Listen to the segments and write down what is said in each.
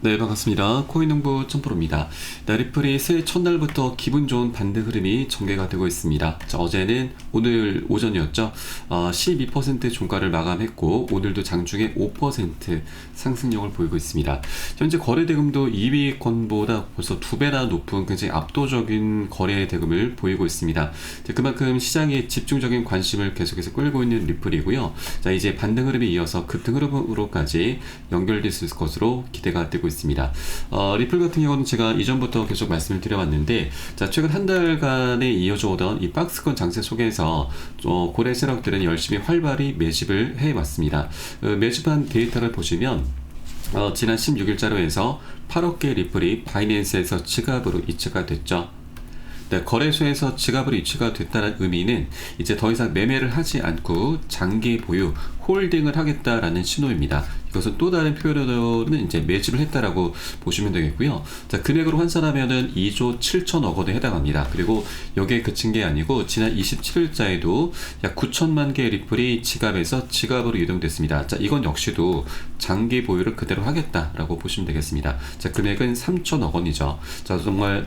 네, 반갑습니다. 코인농부 점프로입니다. 네, 리플이 새해 첫날부터 기분 좋은 반등 흐름이 전개가 되고 있습니다. 자, 어제는 오늘 오전이었죠. 어, 12% 종가를 마감했고, 오늘도 장중에 5% 상승력을 보이고 있습니다. 현재 거래 대금도 2위권보다 벌써 두 배나 높은 굉장히 압도적인 거래 대금을 보이고 있습니다. 자, 그만큼 시장이 집중적인 관심을 계속해서 끌고 있는 리플이고요. 자, 이제 반등 흐름에 이어서 급등 흐름으로까지 연결됐을 것으로 기대가 되고 있습니다. 어, 리플 같은 경우는 제가 이전부터 계속 말씀을 드려왔는데, 자, 최근 한 달간에 이어져 오던 이 박스권 장세 속에서 어, 고래 세력들은 열심히 활발히 매집을 해왔습니다. 어, 매집한 데이터를 보시면 어, 지난 16일자로 해서 8억 개 리플이 바이낸스에서 지갑으로 이체가 됐죠. 네, 거래소에서 지갑으로 이체가 됐다는 의미는 이제 더 이상 매매를 하지 않고 장기 보유, 홀딩을 하겠다라는 신호입니다. 이것은 또 다른 표현으로는 이제 매집을 했다라고 보시면 되겠고요. 자, 금액으로 환산하면은 2조 7천억 원에 해당합니다. 그리고 여기에 그친 게 아니고 지난 27일자에도 약 9천만 개의 리플이 지갑에서 지갑으로 이동됐습니다. 자, 이건 역시도 장기 보유를 그대로 하겠다라고 보시면 되겠습니다. 자, 금액은 3천억 원이죠. 자, 정말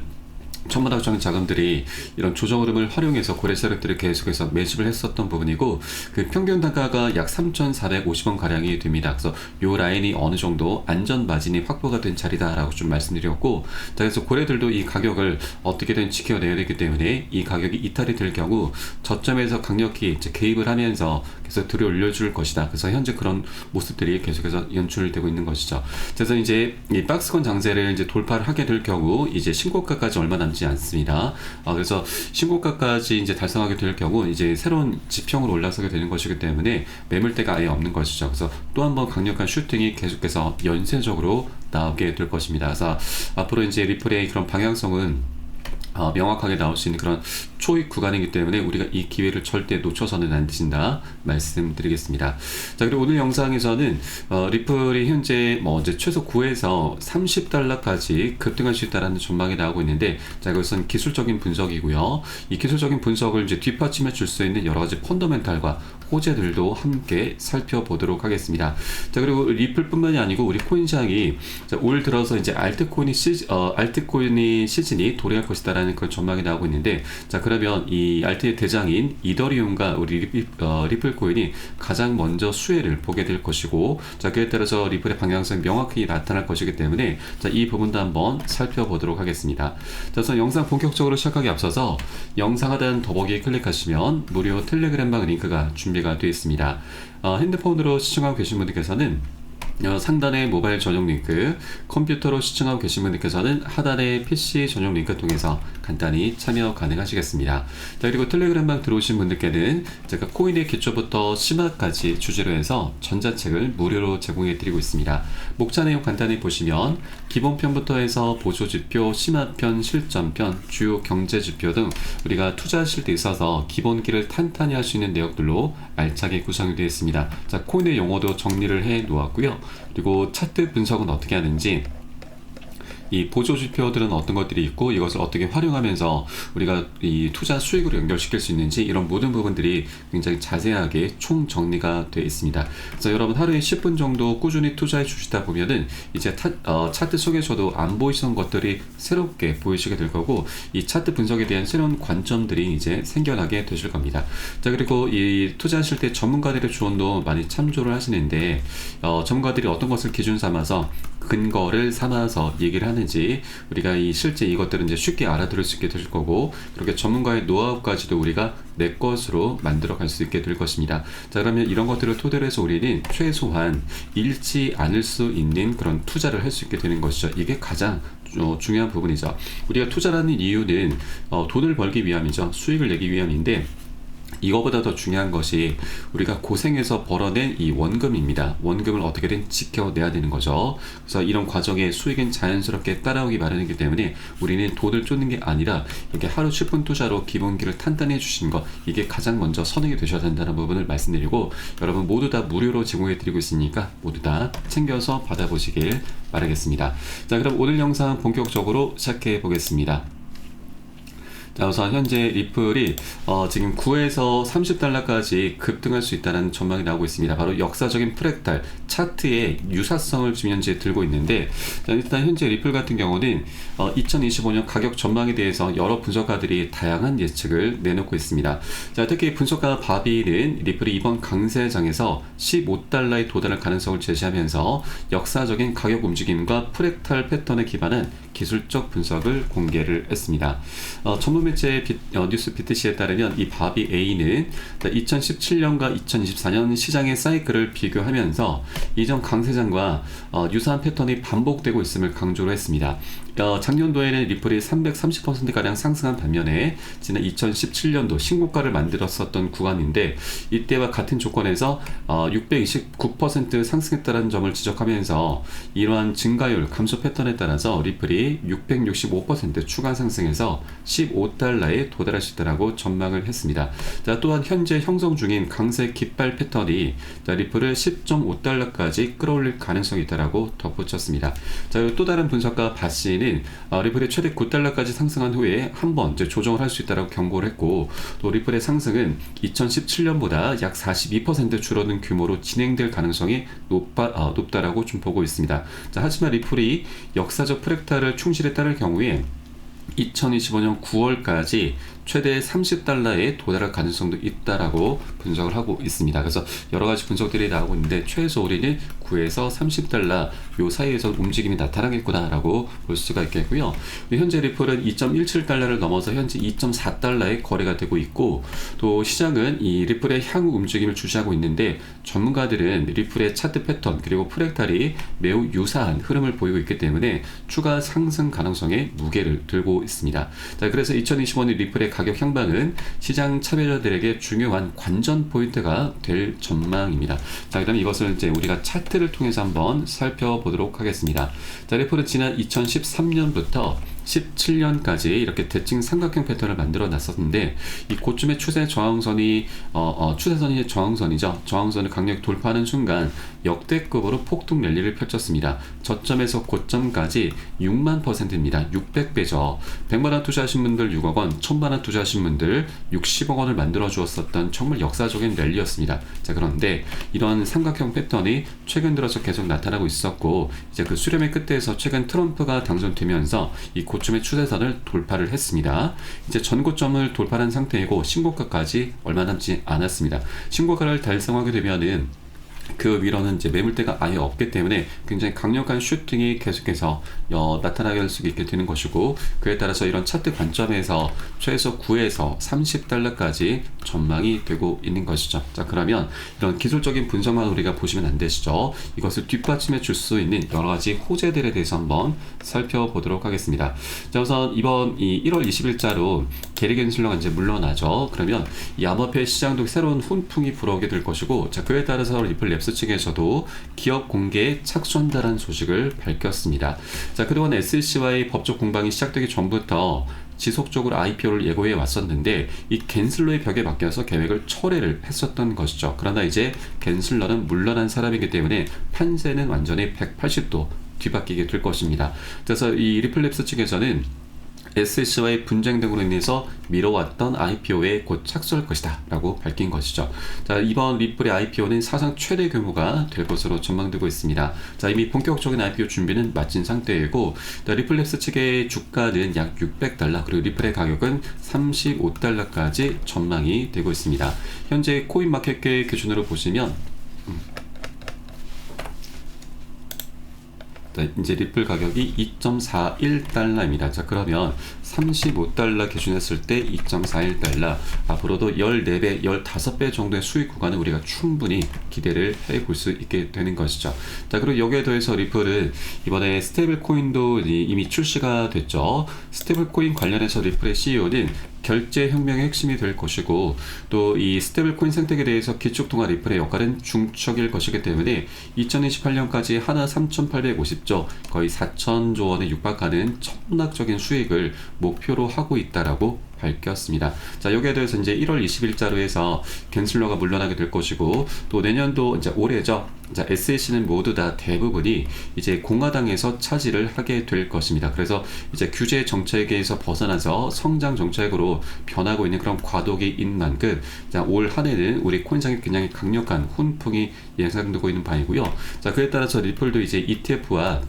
천문학 적인 자금들이 이런 조정 흐름을 활용해서 고래 세력들을 계속해서 매집을 했었던 부분이고 그 평균 단가가 약 3,450원 가량이 됩니다. 그래서 요 라인이 어느 정도 안전 마진이 확보가 된 자리다라고 좀 말씀드렸고 자 그래서 고래들도 이 가격을 어떻게든 지켜내야 되기 때문에 이 가격이 이탈이 될 경우 저점에서 강력히 개입을 하면서 계속 들어 올려줄 것이다. 그래서 현재 그런 모습들이 계속해서 연출되고 있는 것이죠. 그래서 이제 이 박스권 장세를 이제 돌파를 하게 될 경우 이제 신고가까지 얼마 남지 않습니다. 아, 그래서 신고가까지 이제 달성하게 될 경우 이제 새로운 지평으로 올라서게 되는 것이기 때문에 매물대가 아예 없는 것이죠. 그래서 또 한 번 강력한 슈팅이 계속해서 연쇄적으로 나오게 될 것입니다. 그래서 앞으로 이제 리플의 그런 방향성은 어, 명확하게 나올 수 있는 그런 초입 구간이기 때문에 우리가 이 기회를 절대 놓쳐서는 안 되신다 말씀드리겠습니다. 자 그리고 오늘 영상에서는 어, 리플이 현재 뭐 이제 최소 9에서 30달러까지 급등할 수 있다라는 전망이 나오고 있는데 자 이것은 기술적인 분석이고요. 이 기술적인 분석을 이제 뒷받침해 줄 수 있는 여러 가지 펀더멘탈과 호재들도 함께 살펴보도록 하겠습니다. 자 그리고 리플뿐만이 아니고 우리 코인 시장이 자, 올 들어서 이제 알트코인이 시 어, 알트코인이 시즌이 도래할 것이다라는 그런 전망이 나오고 있는데 자 그러면 이 알트의 대장인 이더리움과 우리 리플, 어, 리플 코인이 가장 먼저 수혜를 보게 될 것이고 자 그에 따라서 리플의 방향성이 명확히 나타날 것이기 때문에 자 이 부분도 한번 살펴보도록 하겠습니다. 자 그래서 영상 본격적으로 시작하기 앞서서 영상 하단 더보기에 클릭하시면 무료 텔레그램방 링크가 준비가 되어 있습니다. 어, 핸드폰으로 시청하고 계신 분들께서는 어, 상단의 모바일 전용 링크, 컴퓨터로 시청하고 계신 분들께서는 하단의 PC 전용 링크 통해서 간단히 참여 가능하시겠습니다. 자, 그리고 텔레그램방 들어오신 분들께는 제가 코인의 기초부터 심화까지 주제로 해서 전자책을 무료로 제공해 드리고 있습니다. 목차 내용 간단히 보시면 기본편부터 해서 보조지표, 심화편, 실전편, 주요 경제지표 등 우리가 투자하실 때 있어서 기본기를 탄탄히 할 수 있는 내역들로 알차게 구성이 되어 있습니다. 자, 코인의 용어도 정리를 해 놓았고요. 그리고 차트 분석은 어떻게 하는지 이 보조 지표들은 어떤 것들이 있고 이것을 어떻게 활용하면서 우리가 이 투자 수익으로 연결시킬 수 있는지 이런 모든 부분들이 굉장히 자세하게 총 정리가 되어 있습니다. 그래서 여러분 하루에 10분 정도 꾸준히 투자해 주시다 보면은 이제 타, 어, 차트 속에서도 안 보이시던 것들이 새롭게 보이시게 될 거고 이 차트 분석에 대한 새로운 관점들이 이제 생겨나게 되실 겁니다. 자 그리고 이 투자하실 때 전문가들의 조언도 많이 참조를 하시는데 어, 전문가들이 어떤 것을 기준 삼아서 근거를 삼아서 얘기를 하는지 우리가 이 실제 이것들은 이제 쉽게 알아들을 수 있게 될 거고 그렇게 전문가의 노하우까지도 우리가 내 것으로 만들어 갈 수 있게 될 것입니다. 자 그러면 이런 것들을 토대로 해서 우리는 최소한 잃지 않을 수 있는 그런 투자를 할 수 있게 되는 것이죠. 이게 가장 어, 중요한 부분이죠. 우리가 투자라는 이유는 어, 돈을 벌기 위함이죠. 수익을 내기 위함인데 이거보다 더 중요한 것이 우리가 고생해서 벌어낸 이 원금입니다. 원금을 어떻게든 지켜내야 되는 거죠. 그래서 이런 과정에 수익은 자연스럽게 따라오기 마련이기 때문에 우리는 돈을 쫓는 게 아니라 이렇게 하루 10분 투자로 기본기를 탄탄히 해주시는 것 이게 가장 먼저 선행이 되셔야 된다는 부분을 말씀드리고 여러분 모두 다 무료로 제공해 드리고 있으니까 모두 다 챙겨서 받아보시길 바라겠습니다. 자 그럼 오늘 영상 본격적으로 시작해 보겠습니다. 자, 우선 현재 리플이 어, 지금 9에서 30달러까지 급등할 수 있다는 전망이 나오고 있습니다. 바로 역사적인 프랙탈 차트의 유사성을 지금 현재 들고 있는데 자, 일단 현재 리플 같은 경우는 어, 2025년 가격 전망에 대해서 여러 분석가들이 다양한 예측을 내놓고 있습니다. 자, 특히 분석가 바비는 리플이 이번 강세장에서 15달러에 도달할 가능성을 제시하면서 역사적인 가격 움직임과 프랙탈 패턴에 기반한 기술적 분석을 공개를 했습니다. 어, 전문 매체 비, 어, 뉴스 BTC에 따르면 이 바비 A는 2017년과 2024년 시장의 사이클을 비교하면서 이전 강세장과 어, 유사한 패턴이 반복되고 있음을 강조를 했습니다. 어, 작년도에는 리플이 330%가량 상승한 반면에 지난 2017년도 신고가를 만들었었던 구간인데 이때와 같은 조건에서 어, 629% 상승했다는 점을 지적하면서 이러한 증가율 감소 패턴에 따라서 리플이 665% 추가 상승해서 15달러에 도달할 수 있다고 전망을 했습니다. 자, 또한 현재 형성 중인 강세 깃발 패턴이 자, 리플을 10.5달러까지 끌어올릴 가능성이 있다고 덧붙였습니다. 자, 또 다른 분석가 바 시는 어, 리플이 최대 9달러까지 상승한 후에 한 번 조정을 할 수 있다고 경고를 했고 또 리플의 상승은 2017년보다 약 42% 줄어든 규모로 진행될 가능성이 높아, 어, 높다라고 좀 보고 있습니다. 자, 하지만 리플이 역사적 프랙탈을 충실에 따를 경우에 2025년 9월까지 최대 30달러에 도달할 가능성도 있다라고 분석을 하고 있습니다. 그래서 여러 가지 분석들이 나오고 있는데 최소 우리는 9에서 30달러 요 사이에서 움직임이 나타나겠구나라고 볼 수가 있겠고요. 현재 리플은 2.17달러를 넘어서 현재 2.4달러에 거래가 되고 있고 또 시장은 이 리플의 향후 움직임을 주시하고 있는데 전문가들은 리플의 차트 패턴 그리고 프랙탈이 매우 유사한 흐름을 보이고 있기 때문에 추가 상승 가능성에 무게를 들고 있습니다. 자, 그래서 2025년 리플의 가격 향방은 시장 참여자들에게 중요한 관전 포인트가 될 전망입니다. 자, 그다음 이것을 이제 우리가 차트를 통해서 한번 살펴보도록 하겠습니다. 자, 리플은 지난 2013년부터 17년까지 이렇게 대칭 삼각형 패턴을 만들어 놨었는데 이 고점의 추세 저항선이 어, 어, 추세선이 저항선이죠. 저항선을 강력 돌파하는 순간 역대급으로 폭등 랠리를 펼쳤습니다. 저점에서 고점까지 6만 퍼센트입니다. 600배죠. 100만 원 투자하신 분들 6억 원, 1000만 원 투자하신 분들 60억 원을 만들어 주었었던 정말 역사적인 랠리였습니다. 자, 그런데 이런 삼각형 패턴이 최근 들어서 계속 나타나고 있었고 이제 그 수렴의 끝에서 최근 트럼프가 당선되면서 이 고점의 추세선을 돌파를 했습니다. 이제 전고점을 돌파한 상태이고 신고가까지 얼마 남지 않았습니다. 신고가를 달성하게 되면은 그 위로는 이제 매물대가 아예 없기 때문에 굉장히 강력한 슈팅이 계속해서 어, 나타나게 할 수 있게 되는 것이고 그에 따라서 이런 차트 관점에서 최소 9에서 30달러까지 전망이 되고 있는 것이죠. 자 그러면 이런 기술적인 분석만 우리가 보시면 안 되시죠. 이것을 뒷받침해 줄 수 있는 여러 가지 호재들에 대해서 한번 살펴보도록 하겠습니다. 자 우선 이번 이 1월 20일자로 게리 겐슬러가 이제 물러나죠. 그러면 이 암호화폐 시장도 새로운 훈풍이 불어오게 될 것이고 자 그에 따라서 리플 랩스 측에서도 기업 공개에 착수한다는 소식을 밝혔습니다. 자, 그동안 SEC와의 법적 공방이 시작되기 전부터 지속적으로 IPO를 예고해 왔었는데 이 겐슬러의 벽에 맡겨서 계획을 철회를 했었던 것이죠. 그러나 이제 겐슬러는 물러난 사람이기 때문에 판세는 완전히 180도 뒤바뀌게 될 것입니다. 그래서 이 리플랩스 측에서는 SEC와의 분쟁 등으로 인해서 미뤄왔던 IPO에 곧 착수할 것이다 라고 밝힌 것이죠. 자, 이번 리플의 IPO는 사상 최대 규모가 될 것으로 전망되고 있습니다. 자, 이미 본격적인 IPO 준비는 마친 상태이고, 리플랩스 측의 주가는 약 600달러, 그리고 리플의 가격은 35달러까지 전망이 되고 있습니다. 현재 코인마켓계 기준으로 보시면, 음. 이제 리플 가격이 2.41달러입니다. 자, 그러면 35달러 기준했을 때 2.41달러. 앞으로도 14배, 15배 정도의 수익 구간을 우리가 충분히 기대를 해 볼 수 있게 되는 것이죠. 자, 그리고 여기에 더해서 리플은 이번에 스테이블 코인도 이미 출시가 됐죠. 스테이블 코인 관련해서 리플의 CEO는 결제 혁명의 핵심이 될 것이고 또 이 스테이블 코인 생태계에 대해서 기축통화 리플의 역할은 중척일 것이기 때문에 2028년까지 하나 3,850조 거의 4천조 원에 육박하는 천문학적인 수익을 목표로 하고 있다라고 밝혔습니다. 자, 여기에 대해서 이제 1월 20일자로 해서 겐슬러가 물러나게 될 것이고 또 내년도 이제 올해죠. 자, SAC는 모두 다 대부분이 이제 공화당에서 차지를 하게 될 것입니다. 그래서 이제 규제 정책에서 벗어나서 성장 정책으로 변하고 있는 그런 과도기 인 만큼 자, 올 한해는 우리 코인상에 굉장히 강력한 훈풍이 예상되고 있는 바이고요. 자, 그에 따라서 리플도 이제 ETF와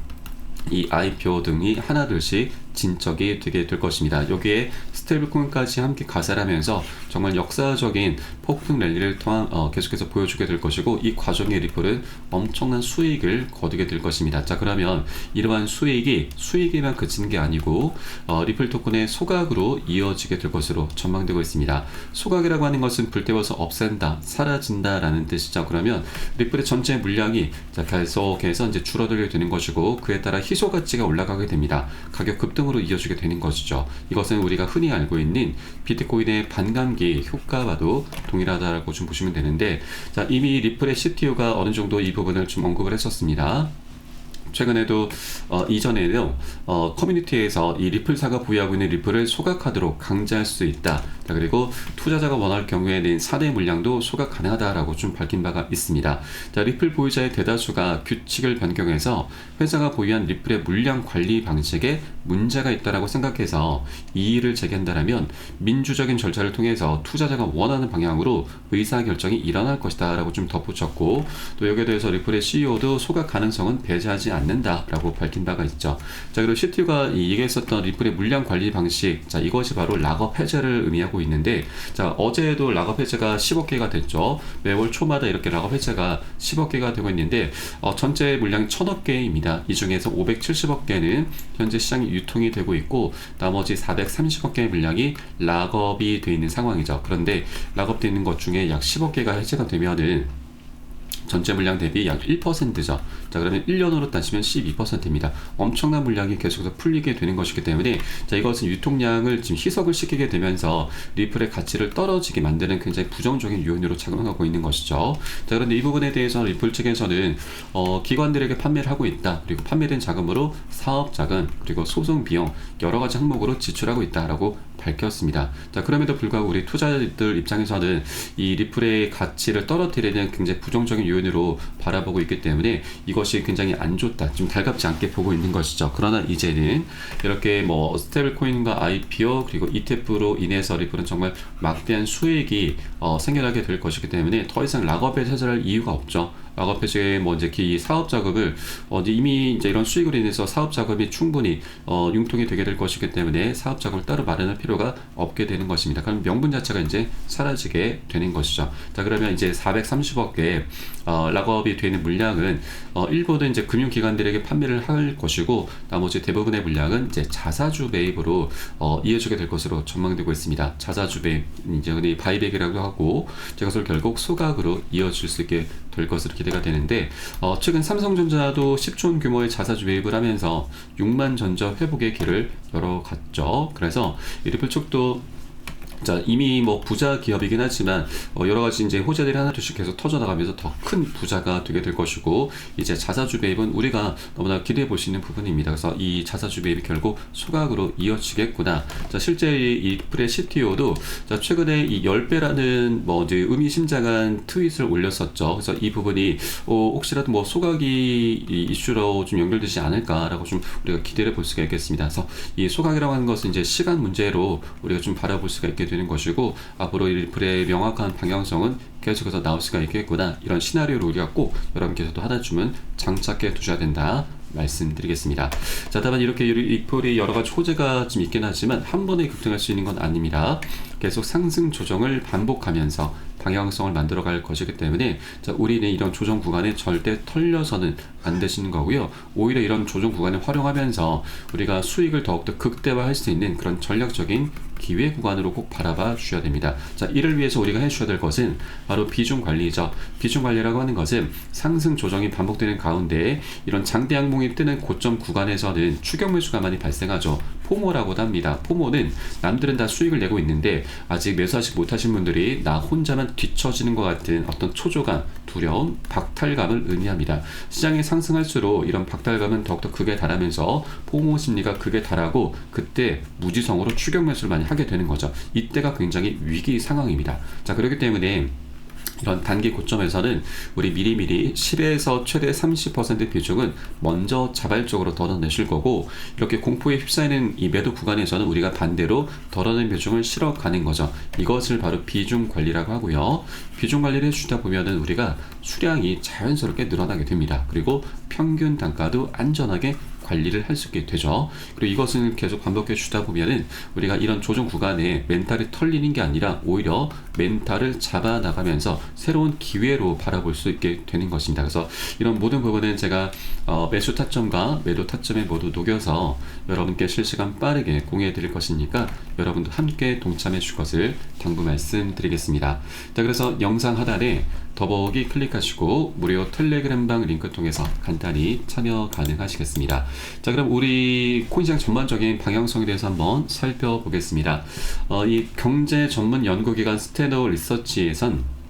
이 IPO 등이 하나둘씩 진척이 되게 될 것입니다. 여기에 스테이블코인까지 함께 가세하면서 정말 역사적인 폭풍 랠리를 통한 어, 계속해서 보여주게 될 것이고 이 과정에 리플은 엄청난 수익을 거두게 될 것입니다. 자 그러면 이러한 수익이 수익에만 그치는 게 아니고 어, 리플 토큰의 소각으로 이어지게 될 것으로 전망되고 있습니다. 소각이라고 하는 것은 불태워서 없앤다, 사라진다라는 뜻이죠. 그러면 리플의 전체 물량이 자, 계속해서 이제 줄어들게 되는 것이고 그에 따라 희소 가치가 올라가게 됩니다. 가격 급등 으로 이어지게 되는 것이죠. 이것은 우리가 흔히 알고 있는 비트코인의 반감기 효과와도 동일하다고 좀 보시면 되는데 자, 이미 리플의 CTO가 어느 정도 이 부분을 좀 언급을 했었습니다. 최근에도 어, 이전에도 어, 커뮤니티에서 이 리플사가 보유하고 있는 리플을 소각하도록 강제할 수 있다. 자, 그리고 투자자가 원할 경우에는 사내 물량도 소각 가능하다라고 좀 밝힌 바가 있습니다. 자, 리플 보유자의 대다수가 규칙을 변경해서 회사가 보유한 리플의 물량 관리 방식에 문제가 있다라고 생각해서 이의를 제기한다라면 민주적인 절차를 통해서 투자자가 원하는 방향으로 의사 결정이 일어날 것이다라고 좀 덧붙였고 또 여기에 대해서 리플의 CEO도 소각 가능성은 배제하지 않는다라고 밝힌 바가 있죠. 자 그리고 CTU가 얘기했었던 리플의 물량 관리 방식 자 이것이 바로 락업 해제를 의미하고 있는데 자 어제도 락업 해제가 10억 개가 됐죠. 매월 초마다 이렇게 락업 해제가 10억 개가 되고 있는데 어, 전체 물량이 1000억 개입니다. 이 중에서 570억 개는 현재 시장이 유통이 되고 있고 나머지 430억 개의 물량이 락업이 되어 있는 상황이죠. 그런데 락업되어 있는 것 중에 약 10억 개가 해제가 되면은 전체 물량 대비 약 1%죠. 자, 그러면 1년으로 따지면 12%입니다. 엄청난 물량이 계속해서 풀리게 되는 것이기 때문에 자, 이것은 유통량을 지금 희석을 시키게 되면서 리플의 가치를 떨어지게 만드는 굉장히 부정적인 요인으로 작용하고 있는 것이죠. 자, 그런데 이 부분에 대해서 리플 측에서는 어, 기관들에게 판매를 하고 있다. 그리고 판매된 자금으로 사업 자금, 그리고 소송 비용 여러 가지 항목으로 지출하고 있다라고 밝혔습니다. 자, 그럼에도 불구하고 우리 투자자들 입장에서는 이 리플의 가치를 떨어뜨리는 굉장히 부정적인 요인으로 바라보고 있기 때문에 이것 이 굉장히 안 좋다. 좀 달갑지 않게 보고 있는 것이죠. 그러나 이제는 이렇게 뭐 스테이블 코인과 IPO 그리고 ETF로 인해서 리플은 정말 막대한 수익이 어, 생겨나게 될 것이기 때문에 더 이상 락업에 해설할 이유가 없죠. 락업 해제의 뭐 이제 그 사업 자금을 어, 이미 이제 이런 수익으로 인해서 사업 자금이 충분히 어, 융통이 되게 될 것이기 때문에 사업 자금을 따로 마련할 필요가 없게 되는 것입니다. 그럼 명분 자체가 이제 사라지게 되는 것이죠. 자 그러면 이제 430억 개의 어, 락업이 되는 물량은 어, 일부는 이제 금융기관들에게 판매를 할 것이고 나머지 대부분의 물량은 이제 자사주 매입으로 어, 이어지게 될 것으로 전망되고 있습니다. 자사주 매입 이제 바이백이라고 하고 이것을 결국 소각으로 이어질 수 있게 될 것으로 기대가 되는데 어, 최근 삼성전자도 10조 원 규모의 자사주 매입을 하면서 6만 전저 회복의 길을 열어갔죠. 그래서 이 리플 쪽도 자 이미 뭐 부자 기업이긴 하지만 어 여러 가지 이제 호재들이 하나둘씩 계속 터져나가면서 더 큰 부자가 되게 될 것이고 이제 자사주 매입은 우리가 너무나 기대해 볼 수 있는 부분입니다. 그래서 이 자사주 매입이 결국 소각으로 이어지겠구나. 자 실제 이 프레 CTO도 자 최근에 이 10배라는 뭐 이제 의미심장한 트윗을 올렸었죠. 그래서 이 부분이 어 혹시라도 뭐 소각이 이 이슈로 좀 연결되지 않을까라고 좀 우리가 기대를 볼 수가 있겠습니다. 그래서 이 소각이라고 하는 것은 이제 시간 문제로 우리가 좀 바라볼 수가 있게 되는 것이고 앞으로 이 리플의 명확한 방향성은 계속해서 나올 수가 있겠구나 이런 시나리오를 우리가 꼭 여러분께서도 하나쯤은 장착해 두셔야 된다 말씀드리겠습니다. 자, 다만 이렇게 리플이 여러 가지 호재가 좀 있긴 하지만 한 번에 급등할 수 있는 건 아닙니다. 계속 상승 조정을 반복하면서 방향성을 만들어갈 것이기 때문에 자, 우리는 이런 조정 구간에 절대 털려서는 안 되시는 거고요. 오히려 이런 조정 구간을 활용하면서 우리가 수익을 더욱더 극대화할 수 있는 그런 전략적인 기회 구간으로 꼭 바라봐 주셔야 됩니다. 자, 이를 위해서 우리가 해주셔야 될 것은 바로 비중 관리죠. 비중 관리라고 하는 것은 상승 조정이 반복되는 가운데 이런 장대 항봉이 뜨는 고점 구간에서는 추격 매수가 많이 발생하죠. 포모라고도 합니다. 포모는 남들은 다 수익을 내고 있는데 아직 매수하지 못하신 분들이 나 혼자만 뒤처지는 것 같은 어떤 초조감, 두려움, 박탈감을 의미합니다. 시장이 상승할수록 이런 박탈감은 더욱더 극에 달하면서 포모 심리가 극에 달하고 그때 무지성으로 추격 매수를 많이 하게 되는 거죠. 이때가 굉장히 위기 상황입니다. 자, 그렇기 때문에 이런 단기 고점에서는 우리 미리미리 10에서 최대 30% 비중은 먼저 자발적으로 덜어내실 거고 이렇게 공포에 휩싸이는 이 매도 구간에서는 우리가 반대로 덜어낸 비중을 실어 가는 거죠. 이것을 바로 비중 관리라고 하고요. 비중 관리를 해주다 보면은 우리가 수량이 자연스럽게 늘어나게 됩니다. 그리고 평균 단가도 안전하게 관리를 할 수 있게 되죠. 그리고 이것을 계속 반복해 주다 보면은 우리가 이런 조정 구간에 멘탈이 털리는 게 아니라 오히려 멘탈을 잡아 나가면서 새로운 기회로 바라볼 수 있게 되는 것입니다. 그래서 이런 모든 부분은 제가 어, 매수 타점과 매도 타점에 모두 녹여서 여러분께 실시간 빠르게 공유해 드릴 것이니까 여러분도 함께 동참해 주실 것을 당부 말씀드리겠습니다. 자, 그래서 영상 하단에 더보기 클릭하시고 무료 텔레그램방 링크 통해서 간단히 참여 가능하시겠습니다. 자, 그럼 우리 코인시장 전반적인 방향성에 대해서 한번 살펴보겠습니다. 어, 이 경제 전문 연구기관 스테너 리서치에선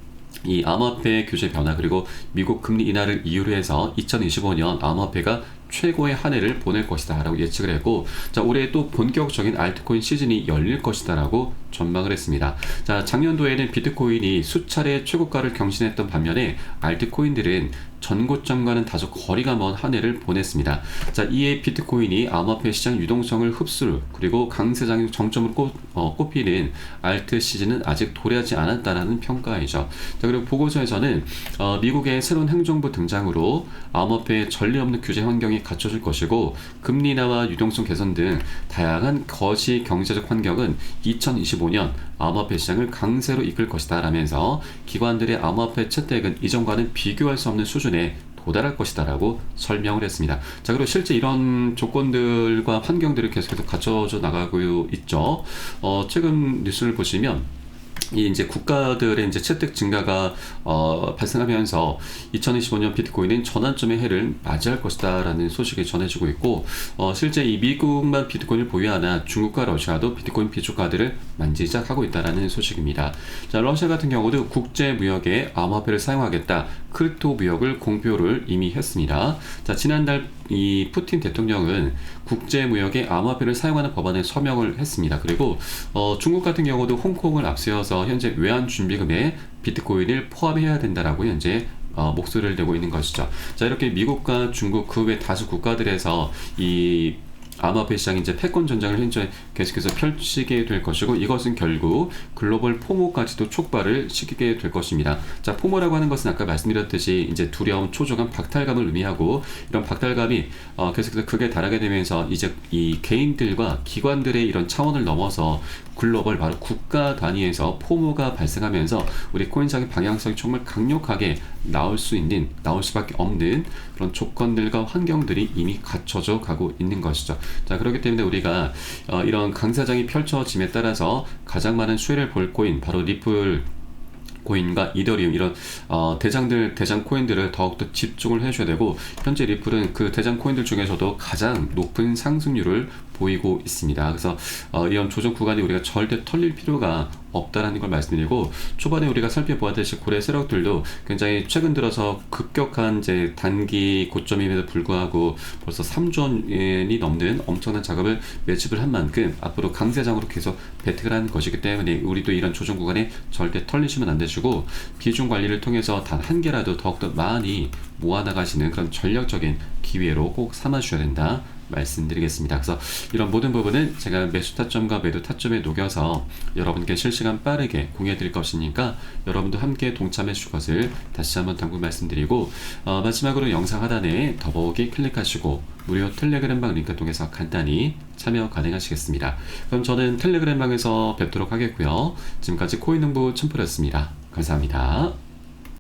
이 암호화폐 규제 변화 그리고 미국 금리 인하를 이유로 해서 2025년 암호화폐가 최고의 한 해를 보낼 것이다 라고 예측을 했고 자 올해 또 본격적인 알트코인 시즌이 열릴 것이다 라고 전망을 했습니다 자 작년도에는 비트코인이 수차례 최고가를 경신했던 반면에 알트코인들은 전고점과는 다소 거리가 먼 한 해를 보냈습니다. 자, 이에 비트코인이 암호화폐 시장 유동성을 흡수 그리고 강세장의 정점을 꼽, 어, 꼽히는 알트 시즌은 아직 도래하지 않았다라는 평가이죠. 자, 그리고 보고서에서는 어, 미국의 새로운 행정부 등장으로 암호화폐 전례 없는 규제 환경이 갖춰질 것이고 금리 인하와 유동성 개선 등 다양한 거시 경제적 환경은 2025년 암호화폐 시장을 강세로 이끌 것이다 라면서 기관들의 암호화폐 채택은 이전과는 비교할 수 없는 수준에 도달할 것이다라고 설명을 했습니다. 자, 그리고 실제 이런 조건들과 환경들을 계속해서 갖춰져 나가고 있죠. 어, 최근 뉴스를 보시면 이 이제 국가들의 이제 채택 증가가 어, 발생하면서 2025년 비트코인은 전환점의 해를 맞이할 것이다라는 소식이 전해지고 있고 어, 실제 이 미국만 비트코인을 보유하나 중국과 러시아도 비트코인 비축가들을 만지작하고 있다라는 소식입니다. 자, 러시아 같은 경우도 국제 무역에 암호화폐를 사용하겠다 크립토 무역을 공표를 이미 했습니다. 자, 지난달 이 푸틴 대통령은 국제 무역에 암호화폐를 사용하는 법안에 서명을 했습니다. 그리고 어, 중국 같은 경우도 홍콩을 앞세워서 현재 외환 준비금에 비트코인을 포함해야 된다라고 현재 어, 목소리를 내고 있는 것이죠. 자 이렇게 미국과 중국 그 외 다수 국가들에서 이 암호화폐 시장이 이제 패권 전장을 현재 계속해서 펼치게 될 것이고 이것은 결국 글로벌 포모까지도 촉발을 시키게 될 것입니다. 자, 포모라고 하는 것은 아까 말씀드렸듯이 이제 두려움, 초조감, 박탈감을 의미하고 이런 박탈감이 어, 계속해서 극에 달하게 되면서 이제 이 개인들과 기관들의 이런 차원을 넘어서 글로벌 바로 국가 단위에서 포모가 발생하면서 우리 코인상의 방향성이 정말 강력하게 나올 수 있는 나올 수밖에 없는 그런 조건들과 환경들이 이미 갖춰져 가고 있는 것이죠. 자 그렇기 때문에 우리가 어, 이런 강사장이 펼쳐짐에 따라서 가장 많은 수혜를 볼 코인 바로 리플 코인과 이더리움 이런 어, 대장들 대장 코인들을 더욱더 집중을 해줘야 되고 현재 리플은 그 대장 코인들 중에서도 가장 높은 상승률을 보이고 있습니다. 그래서 어, 이런 조정 구간이 우리가 절대 털릴 필요가 없다라는 걸 말씀드리고 초반에 우리가 살펴보았듯이 고래 세력들도 굉장히 최근 들어서 급격한 이제 단기 고점임에도 불구하고 벌써 3조 원이 넘는 엄청난 작업을 매집을 한 만큼 앞으로 강세장으로 계속 배팅을 하는 것이기 때문에 우리도 이런 조정 구간에 절대 털리시면 안 되시고 비중 관리를 통해서 단 한 개라도 더욱더 많이 모아나가시는 그런 전략적인 기회로 꼭 삼아주셔야 된다. 말씀드리겠습니다. 그래서 이런 모든 부분은 제가 매수 타점과 매도 타점에 녹여서 여러분께 실시간 빠르게 공유해 드릴 것이니까 여러분도 함께 동참해 주실 것을 다시 한번 당부 말씀드리고 어, 마지막으로 영상 하단에 더보기 클릭하시고 무료 텔레그램방 링크 통해서 간단히 참여 가능하시겠습니다. 그럼 저는 텔레그램방에서 뵙도록 하겠고요. 지금까지 코인농부 춘프였습니다. 감사합니다.